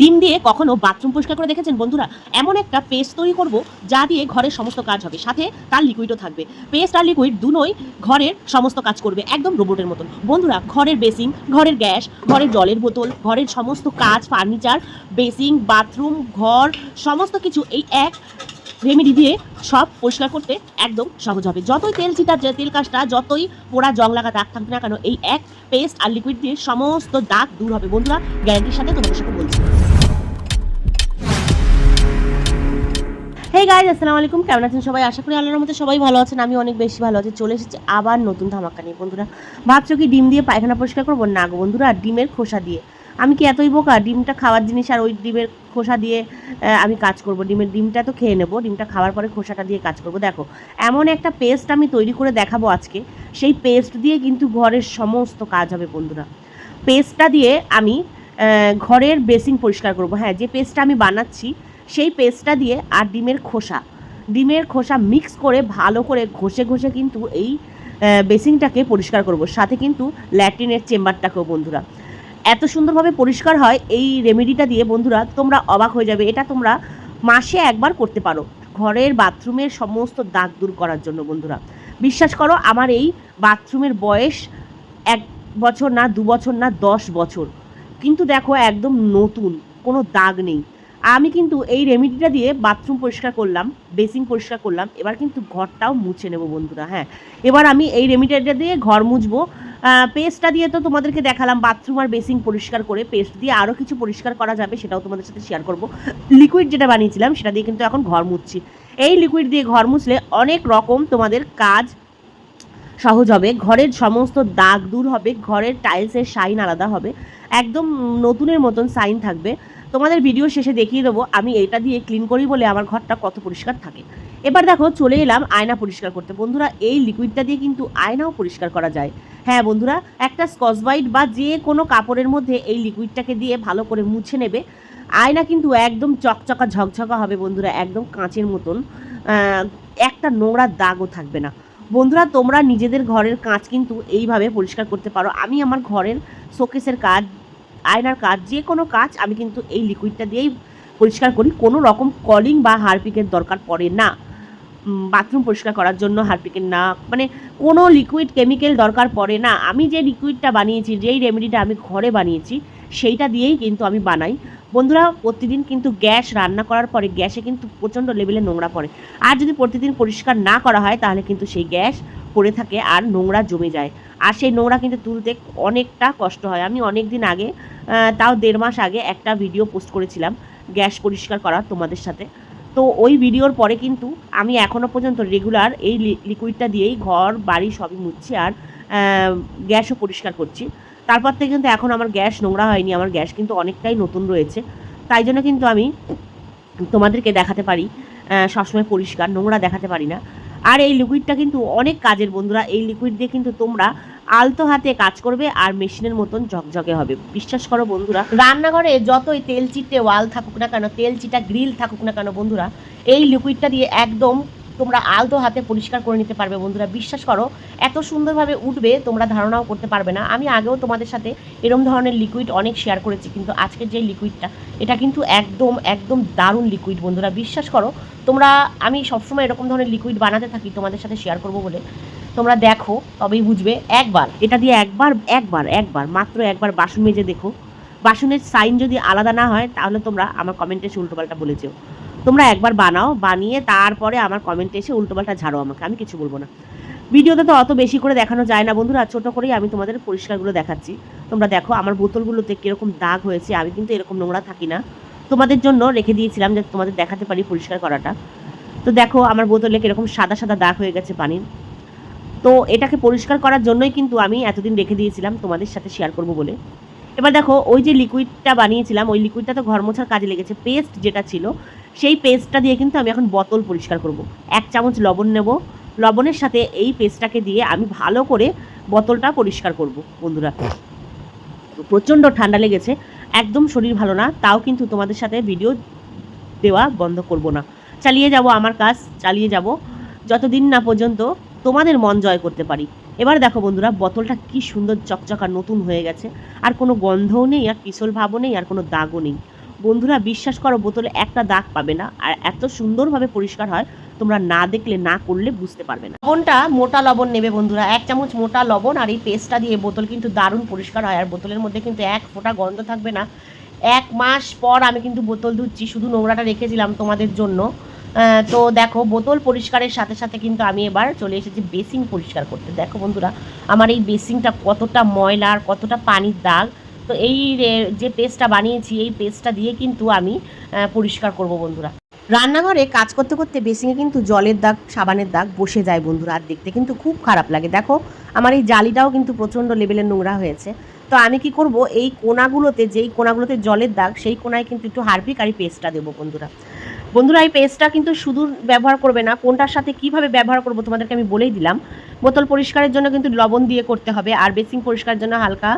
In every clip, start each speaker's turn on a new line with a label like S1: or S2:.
S1: ডিম দিয়ে কখনো বাথরুম পরিষ্কার করে দেখেছেন বন্ধুরা? এমন একটা পেস্ট তৈরি করব যা দিয়ে ঘরের সমস্ত কাজ হবে। সাথে তার লিকুইডও থাকবে। পেস্ট আর লিকুইড দুনোই ঘরের সমস্ত কাজ করবে, একদম রোবটের মতন। বন্ধুরা, ঘরের বেসিং ঘরের গ্যাস ঘরের জলের বোতল, ঘরের সমস্ত কাজ ফার্নিচার বেসিং বাথরুম ঘর, সমস্ত কিছু এই এক রেমেডি দিয়ে সব পরিষ্কার করতে একদম সহজ হবে। যতই তেল চিটার যে তেল কাজটা, যতই পোড়া জং লাগা দাগ থাকবে না কেন, এই এক পেস্ট আর লিকুইড দিয়ে সমস্ত দাগ দূর হবে। বন্ধুরা গ্যারান্টির সাথে তোমাদের সাথে বলছি। হে গাইজ আসসালামু আলাইকুম। কেমন আছেন সবাই? আশা করি আল্লাহর মধ্যে সবাই ভালো আছেন। আমি অনেক বেশি ভালো আছি। চলে এসেছি আবার নতুন ধামাকা নিয়ে। বন্ধুরা, ভাবছ কি ডিম দিয়ে পায়খানা পরিষ্কার করব? না গো বন্ধুরা, ডিমের খোসা দিয়ে। আমি কি এতই বোকা? ডিমটা খাওয়ার জিনিস আর ওই ডিমের খোসা দিয়ে আমি কাজ করব। ডিমের, ডিমটা তো খেয়ে নেব। ডিমটা খাওয়ার পরে খোসাটা দিয়ে কাজ করব। দেখো, এমন একটা পেস্ট আমি তৈরি করে দেখাবো আজকে। সেই পেস্ট দিয়ে কিন্তু ঘরের সমস্ত কাজ হবে, বন্ধুরা। পেস্টটা দিয়ে আমি ঘরের বেসিং পরিষ্কার করব। হ্যাঁ যে পেস্টটা আমি বানাচ্ছি, সেই পেস্টটা দিয়ে আর ডিমের খোসা। ডিমের খোসা মিক্স করে ভালো করে ঘষে ঘষে কিন্তু এই বেসিংটাকে পরিষ্কার করব। সাথে কিন্তু ল্যাট্রিনের চেম্বারটাকেও, বন্ধুরা। এত সুন্দরভাবে পরিষ্কার হয় এই রেমেডিটা দিয়ে, বন্ধুরা, তোমরা অবাক হয়ে যাবে। এটা তোমরা মাসে একবার করতে পারো। ঘরের বাথরুমের সমস্ত দাগ দূর করার জন্য, বন্ধুরা। বিশ্বাস করো, আমার এই বাথরুমের বয়স এক বছর না, দু বছর না, দশ বছর। কিন্তু দেখো, একদম নতুন, কোনো দাগ নেই। আমি কিন্তু এই রেমেডিটা দিয়ে বাথরুম পরিষ্কার করলাম বেসিং পরিষ্কার করলাম, এবার কিন্তু ঘরটাও মুছে নেব, বন্ধুরা হ্যাঁ। এবার আমি এই রেমেডিটা দিয়ে ঘর মুছবো পেস্টটা দিয়ে তো তোমাদেরকে দেখালাম বাথরুম আর বেসিং পরিষ্কার করে পেস্ট দিয়ে আরও কিছু পরিষ্কার করা যাবে, সেটাও তোমাদের সাথে শেয়ার করব। লিকুইড যেটা বানিয়েছিলাম, সেটা দিয়ে কিন্তু এখন ঘর মুছছি। এই লিকুইড দিয়ে ঘর মুছলে অনেক রকম তোমাদের কাজ সহজ হবে। ঘরের সমস্ত দাগ দূর হবে, ঘরের টাইলসের শাইন আলাদা হবে। একদম নতুনের মতন সাইন থাকবে। তোমাদের ভিডিও শেষে দেখিয়ে দেবো, আমি এটা দিয়ে ক্লিন করি বলে আমার ঘরটা কত পরিষ্কার থাকে। এবার দেখো, চলে এলাম আয়না পরিষ্কার করতে। বন্ধুরা, এই লিকুইডটা দিয়ে কিন্তু আয়নাও পরিষ্কার করা যায়। হ্যাঁ বন্ধুরা, একটা স্কচবাইট বা যে কোনো কাপড়ের মধ্যে এই লিকুইডটাকে দিয়ে ভালো করে মুছে নেবে। আয়না কিন্তু একদম চকচকা ঝকঝকা হবে বন্ধুরা, একদম কাঁচের মতন। একটা নোংরা দাগও থাকবে না। বন্ধুরা, তোমরা নিজেদের ঘরের কাঁচ কিন্তু এইভাবে পরিষ্কার করতে পারো। আমি আমার ঘরের শোকেসের কাজ আয়নার কাজ, যে কোনো কাজ আমি কিন্তু এই লিকুইডটা দিয়েই পরিষ্কার করি। কোনো রকম কলিং বা হারপিকের দরকার পড়ে না। বাথরুম পরিষ্কার করার জন্য হারপিকের না মানে কোনো লিকুইড কেমিক্যাল দরকার পড়ে না। আমি যে লিকুইডটা বানিয়েছি, যেই রেমেডিটা আমি ঘরে বানিয়েছি, সেইটা দিয়েই কিন্তু আমি বানাই। বন্ধুরা, প্রতিদিন কিন্তু গ্যাস রান্না করার পরে গ্যাসে কিন্তু প্রচণ্ড লেভেলে নোংরা পড়ে। আর যদি প্রতিদিন পরিষ্কার না করা হয়, তাহলে কিন্তু সেই গ্যাস পড়ে থাকে আর নোংরা জমে যায়। আর সেই নোংরা কিন্তু তুলতে অনেকটা কষ্ট হয়। আমি অনেক দিন আগে তাও দেড় মাস আগে একটা ভিডিও পোস্ট করেছিলাম, গ্যাস পরিষ্কার করা তোমাদের সাথে। তো ওই ভিডিওর পরে কিন্তু আমি এখনও পর্যন্ত রেগুলার এই লিকুইডটা দিয়েই ঘর, বাড়ি সবই মুছছি আর গ্যাসও পরিষ্কার করছি। তারপর থেকে কিন্তু এখন আমার গ্যাস নোংরা হয়নি, আমার গ্যাস কিন্তু অনেকটাই নতুন রয়েছে। তাই জন্য কিন্তু আমি তোমাদেরকে দেখাতে পারি সবসময় পরিষ্কার, নোংরা দেখাতে পারি না। আর এই লিকুইডটা কিন্তু অনেক কাজের বন্ধুরা, এই লিকুইড দিয়ে কিন্তু তোমরা আলতো হাতে কাজ করবে আর মেশিনের মতন ঝকঝকে হবে। বিশ্বাস করো বন্ধুরা, রান্নাঘরে যতই তেল চিটে ওয়াল থাকুক না কেন, তেল চিটা গ্রিল থাকুক না কেন বন্ধুরা, এই লিকুইডটা দিয়ে একদম তোমরা আলতো হাতে পরিষ্কার করে নিতে পারবে বন্ধুরা। বিশ্বাস করো, এত সুন্দরভাবে উঠবে, তোমরা ধারণাও করতে পারবে না। আমি আগেও তোমাদের সাথে এরম ধরনের লিকুইড অনেক শেয়ার করেছি, কিন্তু আজকের যে লিকুইডটা এটা কিন্তু একদম একদম দারুণ লিকুইড বন্ধুরা। বিশ্বাস করো, তোমরা, আমি সবসময় এরকম ধরনের লিকুইড বানাতে থাকি, তোমাদের সাথে শেয়ার করব বলে। তোমরা দেখো, তবেই বুঝবে। একবার, এটা দিয়ে একবার একবার একবার, মাত্র একবার বাসন মেজে দেখো। বাসনের সাইন যদি আলাদা না হয়, তাহলে তোমরা আমার কমেন্টে এসে উল্টোপাল্টা বলেছ তোমরা একবার বানাও, বানিয়ে তারপরে আমার কমেন্টে এসে উল্টোপাল্টা ঝাড়ো আমাকে, আমি কিছু বলব না। ভিডিওতে তো অত বেশি করে দেখানো যায় না বন্ধুরা, ছোটো করেই আমি তোমাদের পরিষ্কারগুলো দেখাচ্ছি। তোমরা দেখো, আমার বোতলগুলোতে কীরকম দাগ হয়েছে, আমি কিন্তু এরকম নোংরা থাকি না। তোমাদের জন্য রেখে দিয়েছিলাম যাতে তোমাদের দেখাতে পারি পরিষ্কার করাটা। তো দেখো, আমার বোতলে কীরকম সাদা সাদা দাগ হয়ে গেছে পানির। তো এটাকে পরিষ্কার করার জন্যই কিন্তু আমি এতদিন রেখে দিয়েছিলাম তোমাদের সাথে শেয়ার করব বলে। এবার দেখো, ওই যে লিকুইডটা বানিয়েছিলাম, ওই লিকুইডটা তো ঘর মোছার কাজে লেগেছে। পেস্ট যেটা ছিল, সেই পেস্টটা দিয়ে কিন্তু আমি এখন বোতল পরিষ্কার করব। এক চামচ লবণ নেব। লবণের সাথে এই পেস্টটাকে দিয়ে আমি ভালো করে বোতলটা পরিষ্কার করব, বন্ধুরা। প্রচণ্ড ঠান্ডা লেগেছে, একদম শরীর ভালো না, তাও কিন্তু তোমাদের সাথে ভিডিও দেওয়া বন্ধ করব না। চালিয়ে যাব আমার কাজ, চালিয়ে যাব। যতদিন না পর্যন্ত তোমাদের মন জয় করতে পারি। এবার দেখো বন্ধুরা, বোতলটা কি সুন্দর চকচকা নতুন হয়ে গেছে। আর কোনো গন্ধও নেই, আর পিছল ভাবও নেই, আর কোনো দাগও নেই। বন্ধুরা, বিশ্বাস করো, বোতলে একটা দাগ পাবে না। আর এত সুন্দরভাবে পরিষ্কার হয়, তোমরা না দেখলে, না করলে বুঝতে পারবে না। লবণটা মোটা লবণ নেবে বন্ধুরা। এক চামচ মোটা লবণ আর এই পেস্টটা দিয়ে বোতল কিন্তু দারুণ পরিষ্কার হয়। আর বোতলের মধ্যে কিন্তু এক ফোঁটা গন্ধ থাকবে না। এক মাস পর আমি কিন্তু বোতল ধুচ্ছি। শুধু নোংরাটা রেখেছিলাম তোমাদের জন্য। তো দেখো, বোতল পরিষ্কারের সাথে সাথে কিন্তু আমি এবার চলে এসেছি বেসিং পরিষ্কার করতে। দেখো বন্ধুরা, আমার এই বেসিংটা কতটা ময়লা আর কতটা পানির দাগ। তো এই যে পেস্টটা বানিয়েছি, এই পেস্টটা দিয়ে কিন্তু আমি পরিষ্কার করব বন্ধুরা। রান্নাঘরে কাজ করতে করতে বেসিংয়ে কিন্তু জলের দাগ, সাবানের দাগ বসে যায় বন্ধুরা, আর দেখতে কিন্তু খুব খারাপ লাগে। দেখো, আমার এই জালিটাও কিন্তু প্রচণ্ড লেভেলের নোংরা হয়েছে। তো আমি কি করব, এই কোনাগুলোতে, যেই কোনাগুলোতে জলের দাগ, সেই কোনায় কিন্তু একটু হারপিক আর পেস্টটা দেবো বন্ধুরা। বন্ধুরা, এই পেস্টটা কিন্তু শুধু ব্যবহার করবে না। কোনটার সাথে কীভাবে ব্যবহার করব তোমাদেরকে আমি বলেই দিলাম। বোতল পরিষ্কারের জন্য কিন্তু লবণ দিয়ে করতে হবে, আর বেসিং পরিষ্কারের জন্য হালকা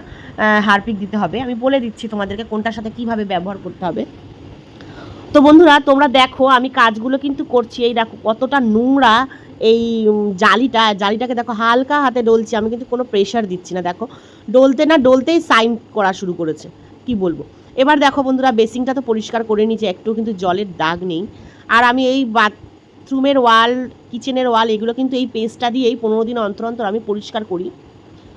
S1: হারপিক দিতে হবে। আমি বলে দিচ্ছি তোমাদেরকে কোনটার সাথে কীভাবে ব্যবহার করতে হবে। তো বন্ধুরা, তোমরা দেখো, আমি কাজগুলো কিন্তু করছি। এই দেখো, কতটা নোংরা এই জালিটা। জালিটাকে দেখো, হালকা হাতে ডলছি। আমি কিন্তু কোনো প্রেশার দিচ্ছি না। দেখো, ডলতে না ডলতেই সাইন করা শুরু করেছে। কি বলব? এবার দেখো বন্ধুরা বেসিংটা তো পরিষ্কার করে নিয়েছি একটু কিন্তু জলের দাগ নেই। আর আমি এই বাথরুমের ওয়াল, কিচেনের ওয়াল, এগুলো কিন্তু এই পেস্টটা দিয়েই পনেরো দিন অন্তর অন্তর আমি পরিষ্কার করি।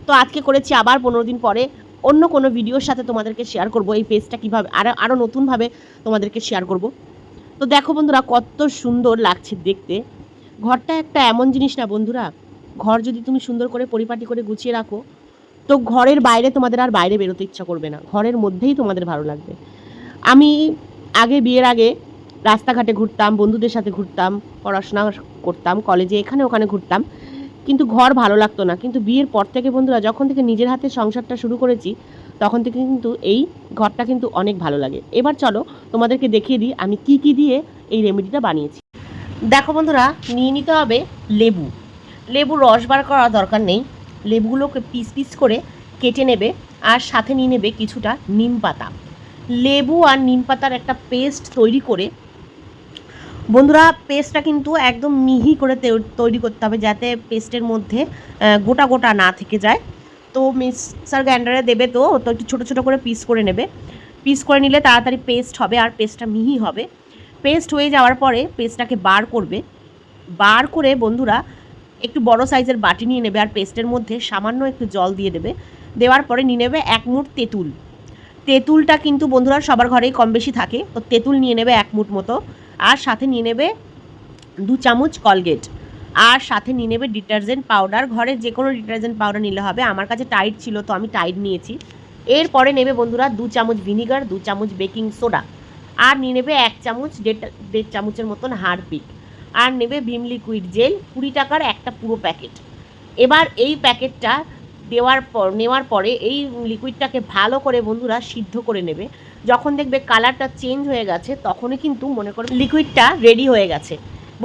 S1: তো আজকে করেছি আবার পনেরো দিন পরে, অন্য কোনো ভিডিওর সাথে তোমাদেরকে শেয়ার করব এই পেজটা কীভাবে আরও আরও নতুনভাবে তোমাদেরকে শেয়ার করব। তো দেখো বন্ধুরা, কত সুন্দর লাগছে দেখতে। ঘরটা একটা এমন জিনিস না বন্ধুরা, ঘর যদি তুমি সুন্দর করে পরিপাটি করে গুছিয়ে রাখো তো ঘরের বাইরে তোমাদের আর বাইরে বেরোতে ইচ্ছা করবে না। ঘরের মধ্যেই তোমাদের ভালো লাগবে। আমি আগে বিয়ের আগে রাস্তাঘাটে ঘুরতাম, বন্ধুদের সাথে ঘুরতাম, পড়াশোনা করতাম, কলেজে, এখানে ওখানে ঘুরতাম। কিন্তু ঘর ভালো লাগতো না। কিন্তু বিয়ের পর থেকে বন্ধুরা, যখন থেকে নিজের হাতে সংসারটা শুরু করেছি, তখন থেকে কিন্তু এই ঘরটা কিন্তু অনেক ভালো লাগে। এবার চলো তোমাদেরকে দেখিয়ে দিই আমি কি কি দিয়ে এই রেমেডিটা বানিয়েছি। দেখো বন্ধুরা, নিয়ে নিতে হবে লেবু। লেবু রস বার করার দরকার নেই। লেবুগুলোকে পিস পিস করে কেটে নেবে আর সাথে নিয়ে নেবে কিছুটা নিম পাতা। লেবু আর নিম পাতার একটা পেস্ট তৈরি করে বন্ধুরা, পেস্টটা কিন্তু একদম মিহি করে তৈরি করতে হবে যাতে পেস্টের মধ্যে গোটা গোটা না থেকে যায়। তো মিক্সার গ্রাইন্ডারে দেবে তো তো একটু ছোটো ছোটো করে পিস করে নেবে। পিস করে নিলে তাড়াতাড়ি পেস্ট হবে আর পেস্টটা মিহি হবে। পেস্ট হয়ে যাওয়ার পরে পেস্টটাকে বার করবে। বার করে বন্ধুরা একটু বড় সাইজের বাটি নিয়ে নেবে আর পেস্টের মধ্যে সামান্য একটু জল দিয়ে দেবে। দেওয়ার পরে নিয়ে নেবে এক মুঠ তেঁতুল। তেঁতুলটা কিন্তু বন্ধুরা সবার ঘরেই কম বেশি থাকে। তো তেঁতুল নিয়ে নেবে এক মুঠ মতো। আর সাথে নিয়ে নেবে দু চামচ কলগেট। আর সাথে নিয়ে নেবে ডিটারজেন্ট পাউডার। ঘরে যে কোনো ডিটারজেন্ট পাউডার নিলে হবে। আমার কাছে টাইড ছিল, তো আমি টাইড নিয়েছি। এরপরে নেবে বন্ধুরা দু চামচ ভিনিগার, দু চামচ বেকিং সোডা। আর নিয়ে নেবে এক চামচ দেড় দেড় চামচের মতন হারপিক আর নেবে ভিম লিকুইড জেল কুড়ি টাকার একটা পুরো প্যাকেট এবার এই প্যাকেটটা দেওয়ার পর, নেওয়ার পরে এই লিকুইডটাকে ভালো করে বন্ধুরা সিদ্ধ করে নেবে। যখন দেখবে কালারটা চেঞ্জ হয়ে গেছে, তখনই কিন্তু মনে করো লিকুইডটা রেডি হয়ে গেছে।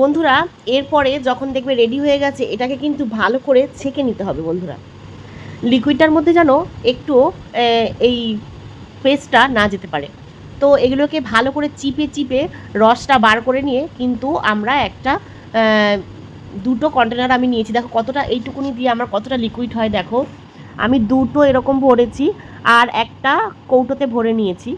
S1: বন্ধুরা, এরপরে যখন দেখবে রেডি হয়ে গেছে, এটাকে কিন্তু ভালো করে ছেঁকে নিতে হবে বন্ধুরা। লিকুইডটার মধ্যে যেন একটু এই পেস্টটা না যেতে পারে। তো এগুলোকে ভালো করে চিপে চিপে রসটা বার করে নিয়ে কিন্তু আমরা একটা দুটো কন্টেনার আমি নিয়েছি। দেখো কতটা এইটুকুনি দিয়ে আমার কতটা লিকুইড হয় দেখো। আমি দুটো এরকম ভরেছি আর একটা কৌটোতে ভরে নিয়েছি।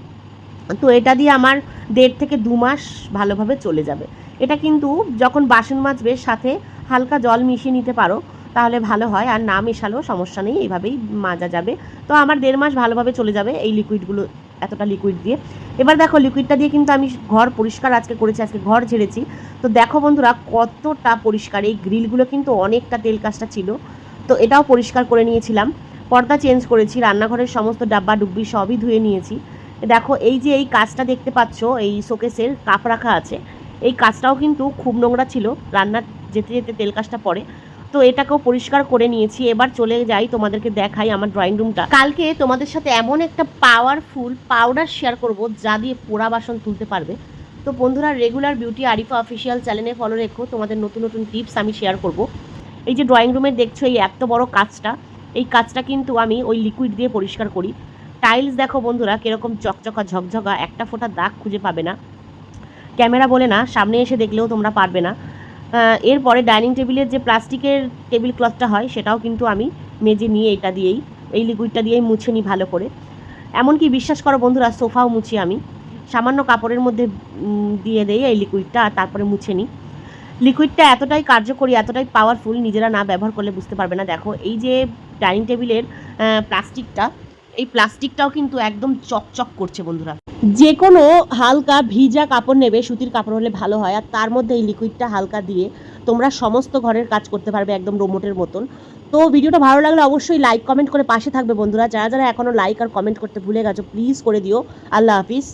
S1: তো এটা দিয়ে আমার দেড় থেকে দু মাস ভালোভাবে চলে যাবে। এটা কিন্তু যখন বাসন মাজবে সাথে হালকা জল মিশিয়ে নিতে পারো, তাহলে ভালো হয়। আর না মেশালেও সমস্যা নেই, এইভাবেই মাজা যাবে। তো আমার দেড় মাস ভালোভাবে চলে যাবে এই লিকুইডগুলো এতটা লিকুইড দিয়ে। এবার দেখো লিকুইডটা দিয়ে কিন্তু আমি ঘর পরিষ্কার আজকে করেছি, আজকে ঘর ঝেড়েছি। তো দেখো বন্ধুরা, কতটা পরিষ্কার। এই গ্রিলগুলো কিন্তু অনেকটা তেল কাজটা ছিল। তো এটাও পরিষ্কার করে নিয়েছিলাম। পর্দা চেঞ্জ করেছি, রান্নাঘরের সমস্ত ডাব্বা ডুব্বি সবই ধুয়ে নিয়েছি। দেখো, এই যে এই কাজটা দেখতে পাচ্ছ, এই শোকেসের কাপ রাখা আছে, এই কাজটাও কিন্তু খুব নোংরা ছিল। রান্নার যেতে যেতে তেল কাজটা পড়ে। তো এটাকেও পরিষ্কার করে নিয়েছি। এবার চলে যাই তোমাদেরকে দেখাই আমার ড্রয়িং রুমটা কালকে তোমাদের সাথে এমন একটা পাওয়ারফুল পাউডার শেয়ার করব যা দিয়ে পোড়া বাসন তুলতে পারবে। তো বন্ধুরা রেগুলার বিউটি আরিফা অফিসিয়াল চ্যানেলে ফলো রেখো। তোমাদের নতুন নতুন টিপস আমি শেয়ার করব। এই যে ড্রয়িং রুমে দেখছ এই এত বড় কাজটা এই কাজটা কিন্তু আমি ওই লিকুইড দিয়ে পরিষ্কার করি। টাইলস দেখো বন্ধুরা, কীরকম চকচকা, ঝকঝকা, একটা ফোঁটা দাগ খুঁজে পাবে না। ক্যামেরা বলে না, সামনে এসে দেখলেও তোমরা পারবে না। এরপরে ডাইনিং টেবিলের যে প্লাস্টিকের টেবিল ক্লথটা হয়, সেটাও কিন্তু আমি মেজে নিয়ে এটা দিয়েই, এই লিকুইডটা দিয়েই মুছে নিই ভালো করে। এমনকি বিশ্বাস করো বন্ধুরা, সোফাও মুছি আমি। সামান্য কাপড়ের মধ্যে দিয়ে দেই এই লিকুইডটা আর তারপরে মুছে নিই। লিকুইডটা এতটাই কার্যকরী, এতটাই পাওয়ারফুল নিজেরা না ব্যবহার করলে বুঝতে পারবে না। দেখো, এই যে ডাইনিং টেবিলের প্লাস্টিকটা এই প্লাস্টিকটাও কিন্তু একদম চকচক করছে বন্ধুরা। যে কোনো হালকা ভিজা কাপড় নেবে, সুতির কাপড় হলে ভালো হয়, আর তার মধ্যে এই লিকুইডটা হালকা দিয়ে তোমরা সমস্ত ঘরের কাজ করতে পারবে একদম রোমোটের মতন। তো ভিডিওটা ভালো লাগলে অবশ্যই লাইক কমেন্ট করে পাশে থাকবে বন্ধুরা। যারা যারা এখনও লাইক আর কমেন্ট করতে ভুলে গেছো প্লিজ করে দিও। আল্লাহ হাফিজ।